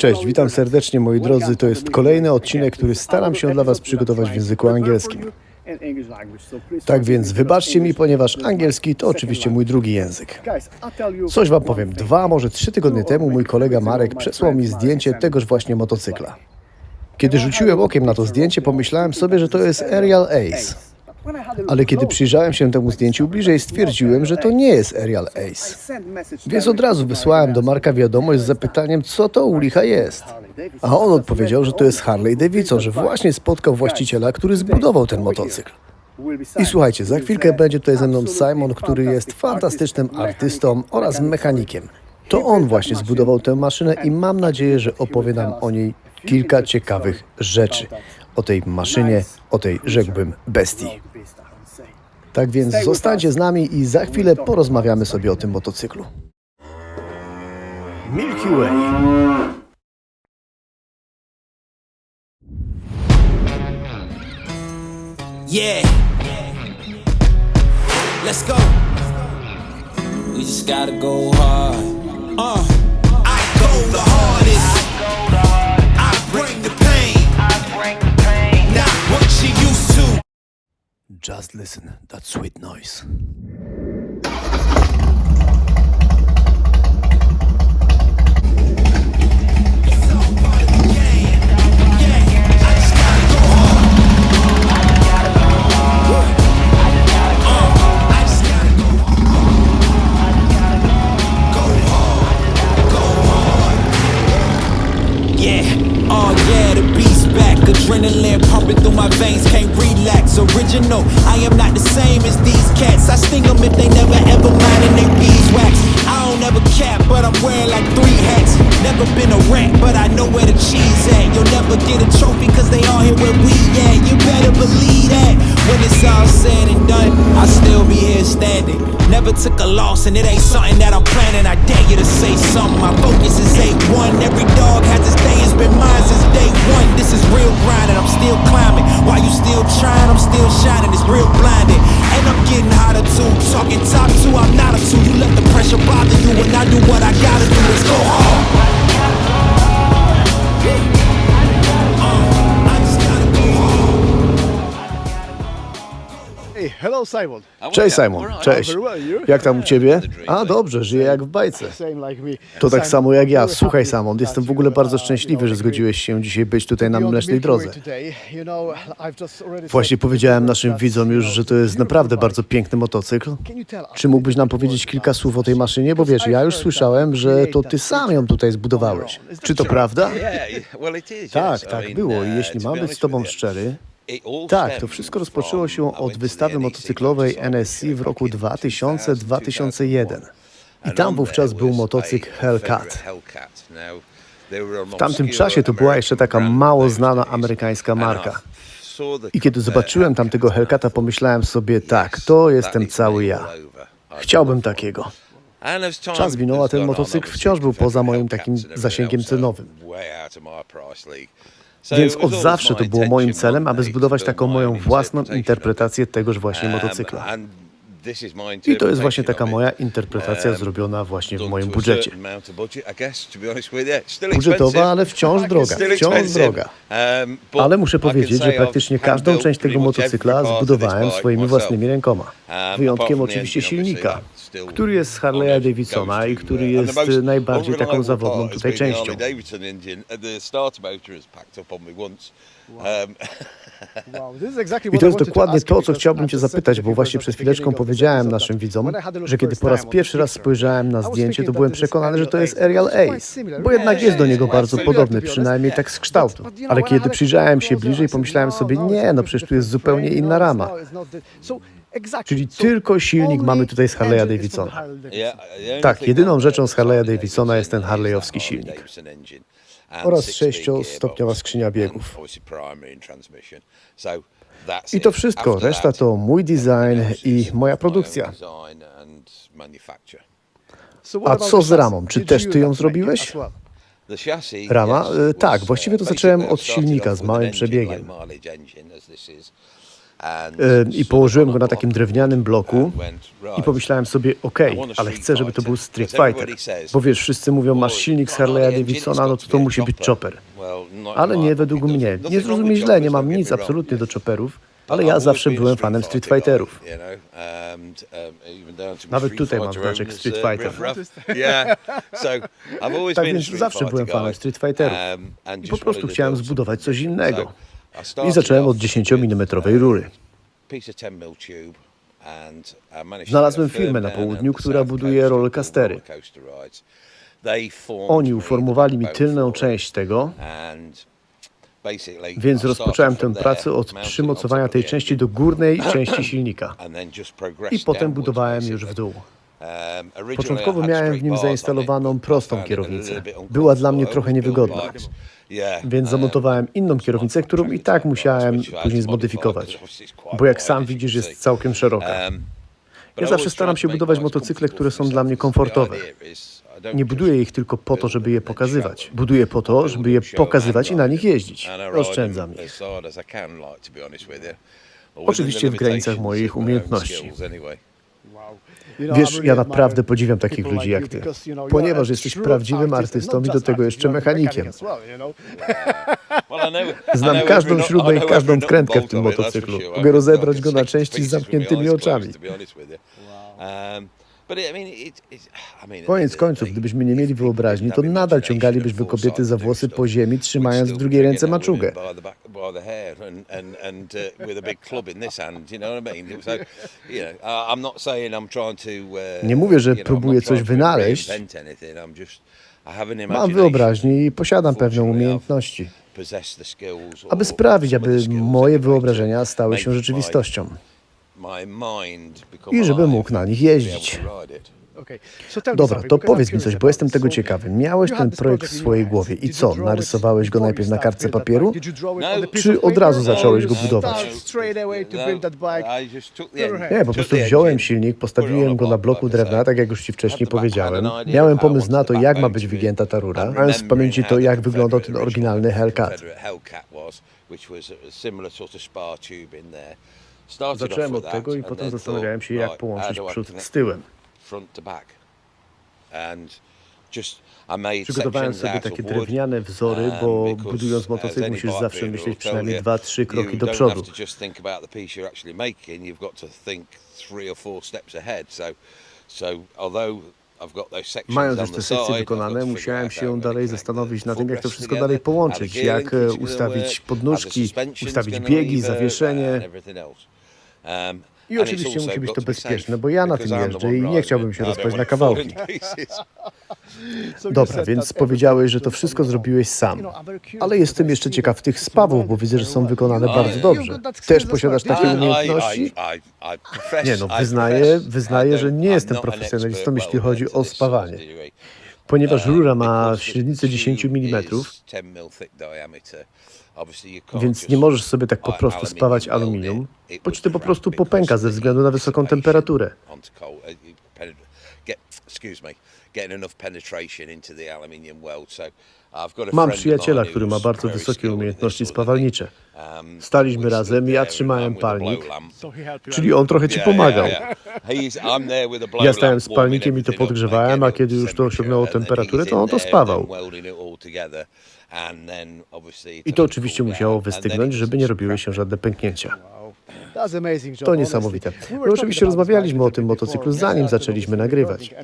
Cześć, witam serdecznie moi drodzy. To jest kolejny odcinek, który staram się dla Was przygotować w języku angielskim. Tak więc wybaczcie mi, ponieważ angielski to oczywiście mój drugi język. Coś Wam powiem. Dwa, może trzy tygodnie temu mój kolega Marek przesłał mi zdjęcie tegoż właśnie motocykla. Kiedy rzuciłem okiem na to zdjęcie, pomyślałem sobie, że to jest Aerial Ace. Ale kiedy przyjrzałem się temu zdjęciu bliżej, stwierdziłem, że to nie jest Aerial Ace. Więc od razu wysłałem do Marka wiadomość z zapytaniem, co to u licha jest. A on odpowiedział, że to jest Harley Davidson, że właśnie spotkał właściciela, który zbudował ten motocykl. I słuchajcie, za chwilkę będzie tutaj ze mną Simon, który jest fantastycznym artystą oraz mechanikiem. To on właśnie zbudował tę maszynę i mam nadzieję, że opowie nam o niej kilka ciekawych rzeczy. O tej maszynie, o tej, rzekłbym, bestii. Tak więc zostańcie z nami i za chwilę porozmawiamy sobie o tym motocyklu. Milky Way. Yeah. Let's go. We just gotta go hard. Uh. I go the hardest. Just listen, that sweet noise. Standing. Never took a loss and it ain't something that I'm planning. I dare you to say something. My focus is A1. Every dog has its day, it's been mine since day one. This is real grind and I'm still climbing. While you still trying, I'm still shining. It's real blinding. And I'm getting hotter too. Talking top two, I'm not a two. You let the pressure bother you and I do what I hello Simon. Cześć Simon, cześć. Jak tam u ciebie? A dobrze, żyję jak w bajce. Same like me. To tak samo jak ja. Słuchaj Simon, jestem w ogóle bardzo uh, szczęśliwy, że zgodziłeś się dzisiaj być tutaj na Mlecznej Drodze. Właśnie powiedziałem naszym widzom już, że to jest naprawdę bardzo piękny motocykl. Czy mógłbyś nam powiedzieć kilka słów o tej maszynie? Bo wiesz, ja już słyszałem, że to ty sam ją tutaj zbudowałeś. Czy to prawda? Tak, tak było. I jeśli mam być z tobą szczery, tak, to wszystko rozpoczęło się od wystawy motocyklowej NSC w roku 2000-2001. I tam wówczas był motocykl Hellcat. W tamtym czasie to była jeszcze taka mało znana amerykańska marka. I kiedy zobaczyłem tamtego Hellcata, pomyślałem sobie, tak, to jestem cały ja. Chciałbym takiego. Czas minął, a ten motocykl wciąż był poza moim takim zasięgiem cenowym. Więc od zawsze to było moim celem, aby zbudować taką moją własną interpretację tegoż właśnie motocykla. I to jest właśnie taka moja interpretacja zrobiona właśnie w moim budżecie. Budżetowa, ale wciąż droga, wciąż droga. Ale muszę powiedzieć, że praktycznie każdą część tego motocykla zbudowałem swoimi własnymi rękoma. Wyjątkiem oczywiście silnika, który jest z Harley'a Davidsona i który jest najbardziej taką zawodną tutaj częścią. I to jest dokładnie to, co chciałbym I've Cię zapytać, bo właśnie przed chwileczką powiedziałem naszym widzom, że kiedy po raz pierwszy raz spojrzałem na zdjęcie, to byłem przekonany, że to jest quite Ace, bo jednak jest do niego bardzo podobny, przynajmniej tak z kształtu. Ale kiedy przyjrzałem się bliżej, said, pomyślałem sobie, nie, no przecież tu jest zupełnie inna no, rama. Czyli tylko silnik mamy tutaj z Harley'a Davidsona. Tak, jedyną rzeczą z Harley'a Davidsona jest ten harley'owski silnik. oraz sześciostopniowa skrzynia biegów. I to wszystko, reszta to mój design i moja produkcja. A co z ramą? Czy też ty ją zrobiłeś? Rama? E, Tak, właściwie to zacząłem od silnika z małym przebiegiem. I położyłem go na takim drewnianym bloku i pomyślałem sobie, okej, ale chcę, żeby to był Street Fighter. Bo wiesz, wszyscy mówią, masz silnik z Harley'a Davidsona, no to to musi być chopper. Ale nie według mnie. Nie zrozumie źle, nie mam nic absolutnie do chopperów, ale ja zawsze byłem fanem Street Fighterów. Nawet tutaj mam znaczek Street Fighter. Tak więc zawsze byłem fanem Street Fighterów. I po prostu chciałem zbudować coś innego. I zacząłem od 10 mm rury. Znalazłem firmę na południu, która buduje rollercoastery. Oni uformowali mi tylną część tego, więc rozpocząłem tę pracę od przymocowania tej części do górnej części silnika. I potem budowałem już w dół. Początkowo miałem w nim zainstalowaną prostą kierownicę. Była dla mnie trochę niewygodna. Więc zamontowałem inną kierownicę, którą i tak musiałem później zmodyfikować. Bo jak sam widzisz, jest całkiem szeroka. Ja zawsze staram się budować motocykle, które są dla mnie komfortowe. Nie buduję ich tylko po to, żeby je pokazywać. Buduję po to, żeby je pokazywać i na nich jeździć. Oszczędzam ich. Oczywiście w granicach moich umiejętności. Wiesz, ja naprawdę podziwiam takich ludzi jak ty, ponieważ jesteś prawdziwym artystą i do tego jeszcze mechanikiem. Znam każdą śrubę i każdą wkrętkę w tym motocyklu. Mogę rozebrać go na części z zamkniętymi oczami. Koniec końców, gdybyśmy nie mieli wyobraźni, to nadal ciągalibyśmy kobiety za włosy po ziemi, trzymając w drugiej ręce maczugę. Nie mówię, że próbuję coś wynaleźć. Mam wyobraźnię i posiadam pewne umiejętności, aby sprawić, aby moje wyobrażenia stały się rzeczywistością. I żeby mógł na nich jeździć. Dobra, to powiedz mi coś, bo jestem tego ciekawy. Miałeś ten projekt w swojej głowie i co, narysowałeś go najpierw na kartce papieru? Czy od razu zacząłeś go budować? Nie, po prostu wziąłem silnik, postawiłem go na bloku drewna, tak jak już Ci wcześniej powiedziałem. Miałem pomysł na to, jak ma być wygięta ta rura, mając w pamięci to, jak wyglądał ten oryginalny Hellcat. Zacząłem od tego i potem zastanawiałem się, jak połączyć przód z tyłem. Przygotowałem sobie takie drewniane wzory, bo budując motocykl musisz zawsze myśleć przynajmniej dwa, trzy kroki do przodu. Mając już te sekcje wykonane, musiałem się dalej zastanowić nad tym, jak to wszystko dalej połączyć, jak e, ustawić podnóżki, ustawić biegi, zawieszenie. I oczywiście musi być to bezpieczne, bo ja na tym jeżdżę i nie chciałbym się rozpaść na kawałki. Dobra, więc powiedziałeś, że to wszystko zrobiłeś sam. Ale jestem jeszcze ciekaw tych spawów, bo widzę, że są wykonane bardzo dobrze. Też posiadasz takie umiejętności? Nie no, wyznaję, wyznaję, że nie jestem profesjonalistą, jeśli chodzi o spawanie. Ponieważ rura ma średnicę 10 mm, więc nie możesz sobie tak po prostu spawać aluminium, bo ci to po prostu popęka ze względu na wysoką temperaturę. Mam przyjaciela, który ma bardzo wysokie umiejętności spawalnicze. Staliśmy razem, ja trzymałem palnik, czyli on trochę ci pomagał. Ja stałem z palnikiem i to podgrzewałem, a kiedy już to osiągnęło temperaturę, to on to spawał. I to oczywiście musiało wystygnąć, żeby nie robiły się żadne pęknięcia. To niesamowite. My oczywiście rozmawialiśmy o tym motocyklu zanim zaczęliśmy nagrywać.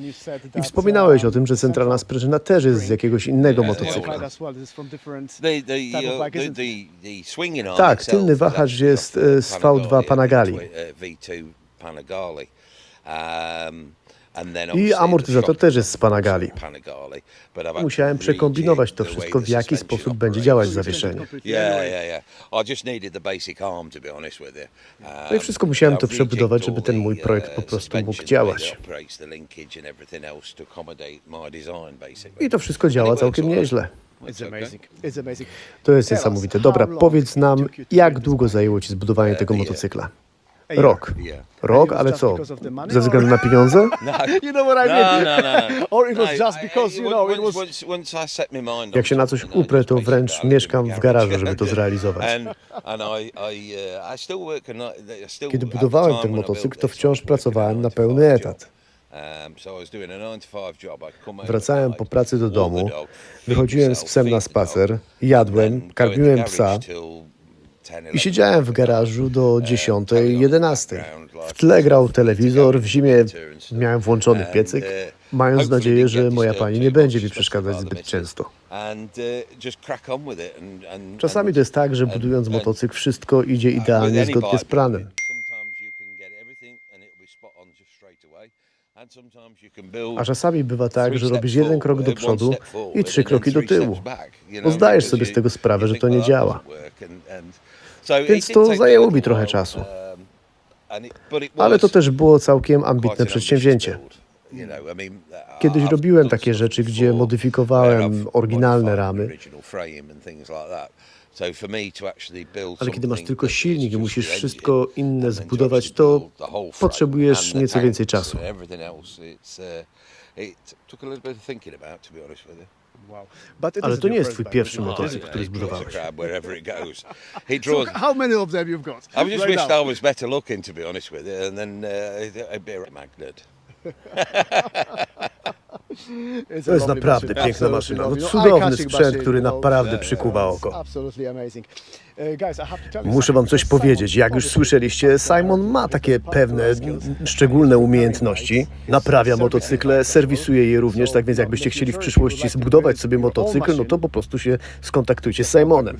I wspominałeś o tym, że centralna sprężyna też jest z jakiegoś innego motocykla. Tak, tylny wahacz jest e, z V2 Panagali. I amortyzator też jest z Panagali. Musiałem przekombinować to wszystko, w jaki sposób będzie działać zawieszenie. No i wszystko musiałem to przebudować, żeby ten mój projekt po prostu mógł działać. I to wszystko działa całkiem nieźle. To jest niesamowite. Dobra, powiedz nam, jak długo zajęło Ci zbudowanie tego motocykla? Rok. Rok, ale co? Ze względu na pieniądze? No, You know what I no, mean? no, no, no. Or it was just because, you know, it was- Jak się na coś uprę, to wręcz mieszkam w garażu, żeby to zrealizować. Uh, Kiedy budowałem ten motocykl, to wciąż pracowałem na 9 to pełny 5 etat. Um, so I was doing a 9 to 5 job. I'd come home Wracałem po pracy do domu, wychodziłem z psem na spacer, jadłem, karmiłem psa till 10, i siedziałem w 11 garażu do 10, 11. W tle tle grał telewizor, w zimie miałem włączony piecyk, mając nadzieję, że moja pani nie będzie mi przeszkadzać zbyt często. Czasami to jest tak, że budując motocykl wszystko idzie idealnie zgodnie z planem. A czasami bywa tak, że robisz jeden krok do przodu i trzy kroki do tyłu. Bo zdajesz sobie z tego sprawę, że to nie działa. Więc to zajęło mi trochę czasu. Ale to też było całkiem ambitne przedsięwzięcie. Kiedyś robiłem takie rzeczy, gdzie modyfikowałem oryginalne ramy. Ale kiedy masz tylko silnik i musisz wszystko inne zbudować, to potrzebujesz nieco więcej czasu. Wow. But it Ale isn't to nie jest twój pierwszy motocykl, który zbudowałeś. So He draws. how many of them you've got? I just right wished now? I was better looking, to be honest with you, and then uh, a bit of a magnet. To jest naprawdę piękna maszyna. No, cudowny sprzęt, który naprawdę przykuwa oko. Uh, you Muszę wam coś powiedzieć. Jak już słyszeliście, Simon ma takie pewne szczególne umiejętności. Naprawia motocykle, serwisuje je również, tak więc jakbyście chcieli w przyszłości zbudować sobie motocykl, no to po prostu się skontaktujcie z Simonem.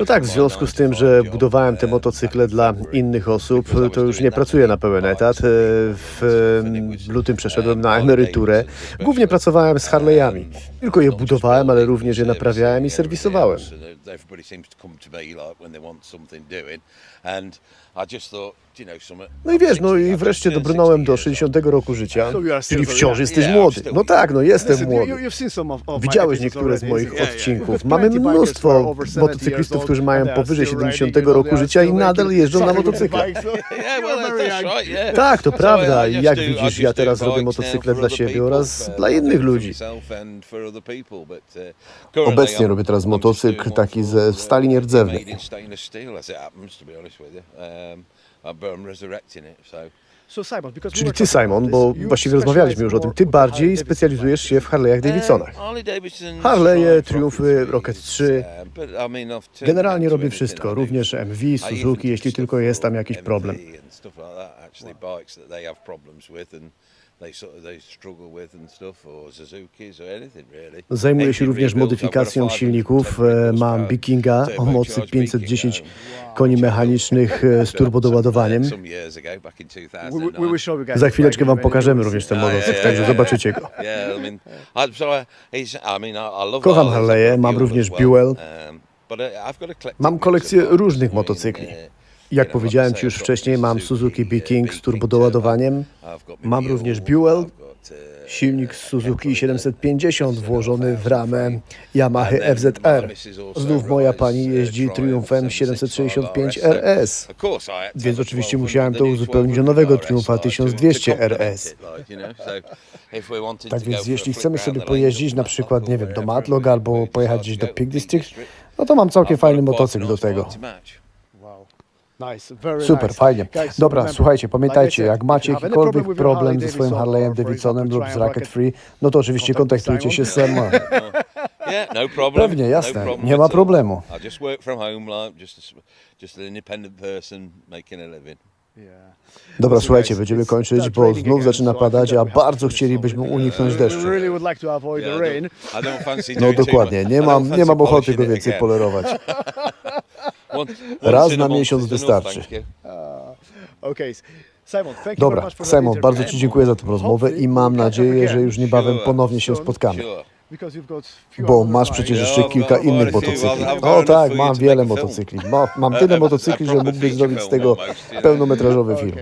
No tak, w związku z tym, 9 to że 5 budowałem te motocykle dla innych osób, to już nie pracuję na pełen etat. W em, lutym przeszedłem na emeryturę. Głównie pracowałem z Harley'ami. Tylko je budowałem, ale również je naprawiałem i serwisowałem. No i wiesz, no i 60, wreszcie dobrnąłem do turned 60 60 roku życia, czyli wciąż jesteś młody. No tak, no jestem młody. Widziałeś niektóre z moich odcinków. Mamy are mnóstwo over 70 motocyklistów, którzy mają powyżej still 70 riding, you know, roku życia i nadal jeżdżą na motocyklach. Tak, to prawda. Jak widzisz, ja teraz robię motocykle dla siebie oraz dla uh, innych ludzi. uh, Obecnie robię teraz motocykl taki ze for, stali uh, nierdzewnej. Um, I'm resurrecting it, so. Czyli ty, Simon, bo właściwie rozmawialiśmy już o tym, ty bardziej specjalizujesz się w Harley'ach Davidsonach. Harley Davidson, Harley'e, Triumfy, Rocket Rocket 3, 3. um, but, I mean, I've turned Generalnie robię wszystko, również MV, Suzuki, jeśli tylko jest tam jakiś problem. And stuff like that, actually, bikes that they have problems with and they sort of they struggle with and stuff, or Suzuki's or anything really. Zajmuję się również modyfikacją 510 silników. Mam Vikinga o mocy turbocharged 510 Viking, um, koni mechanicznych e, z turbodoładowaniem. some years ago, back in We, we 2009. we will show you guys. Za chwileczkę wam pokażemy również ten Ah, motocykl, także zobaczycie go. Kocham Harley'e, mam również Buell. um, collective Mam kolekcję różnych motocykli. Jak powiedziałem Ci już wcześniej, mam Suzuki Viking z turbodoładowaniem, mam również Buell, silnik Suzuki 750 włożony w ramę Yamaha FZR. Znów moja pani jeździ Triumfem 765 RS. Więc oczywiście musiałem to uzupełnić o nowego Triumfa 1200 RS. Tak więc jeśli chcemy sobie pojeździć na przykład, nie wiem, do Matlock albo pojechać gdzieś do Peak District, no to mam całkiem fajny motocykl do tego. Super, fajnie. Dobra, słuchajcie, pamiętajcie, jak macie jakikolwiek problem ze swoim Harley'em Davidsonem lub z Rocket, Free, no to oczywiście kontaktujcie się z. Yeah, no problem. Pewnie, jasne, No problem nie ma problemu. Dobra, słuchajcie, będziemy kończyć, bo znów zaczyna padać, a bardzo chcielibyśmy uniknąć deszczu. No dokładnie, nie mam, nie mam ochoty go więcej polerować. Raz na miesiąc wystarczy. Dobra, Simon, bardzo. Ci dziękuję za tę rozmowę i mam nadzieję, że już niebawem ponownie się spotkamy. Bo masz przecież jeszcze kilka innych motocykli. O tak, mam wiele motocykli. Ma- Mam tyle motocykli, że mógłbyś zrobić z tego pełnometrażowy film.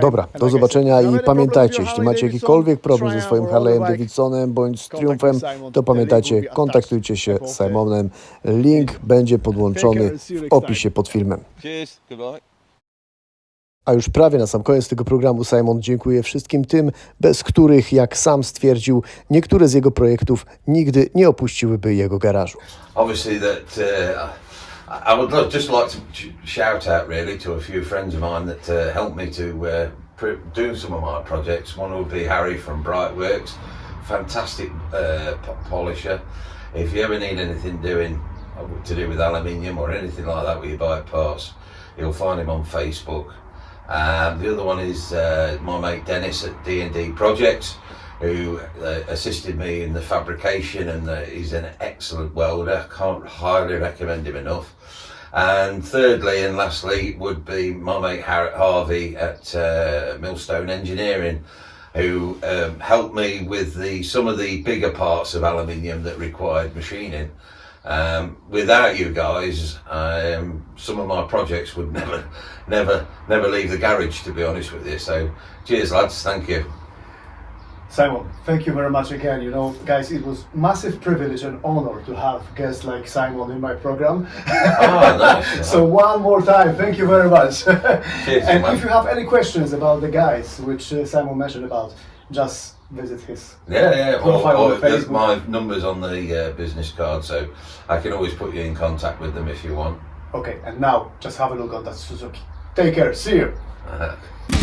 Dobra, do zobaczenia i pamiętajcie, jeśli macie jakikolwiek problem ze swoim Harley'em Davidsonem bądź z Triumfem, to pamiętajcie, kontaktujcie się z Simonem. Link będzie podłączony w opisie pod filmem. A już prawie na sam koniec tego programu Simon dziękuję wszystkim tym, bez których, jak sam stwierdził, niektóre z jego projektów nigdy nie opuściłyby jego garażu. obviously that uh, I would just like to shout out really to a few friends of mine that uh, helped me to uh, pr- do some of my projects. One would be Harry from Brightworks, fantastic uh, po- polisher. If you ever need anything doing uh, to do with aluminium or anything like that where you buy parts, you'll find him on Facebook. Um, the other one is uh, my mate Dennis at D&D Projects, who uh, assisted me in the fabrication, and uh, he's an excellent welder. Can't highly recommend him enough. And thirdly and lastly would be my mate Harriet Harvey at uh, Millstone Engineering, who um, helped me with the some of the bigger parts of aluminium that required machining. Um, without you guys, um, some of my projects would never, never, never leave the garage. To be honest with you, so cheers, lads. Thank you. Simon, thank you very much again. You know, guys, it was massive privilege and honor to have guests like Simon in my program. Oh, nice. so one more time, thank you very much. Cheers, and man. if you have any questions about the guys which uh, Simon mentioned about, just visit his. Yeah, yeah. Profile or there's Facebook. my numbers on the uh, business card, so I can always put you in contact with them if you want. Okay, and now just have a look on that Suzuki. Take care. See you.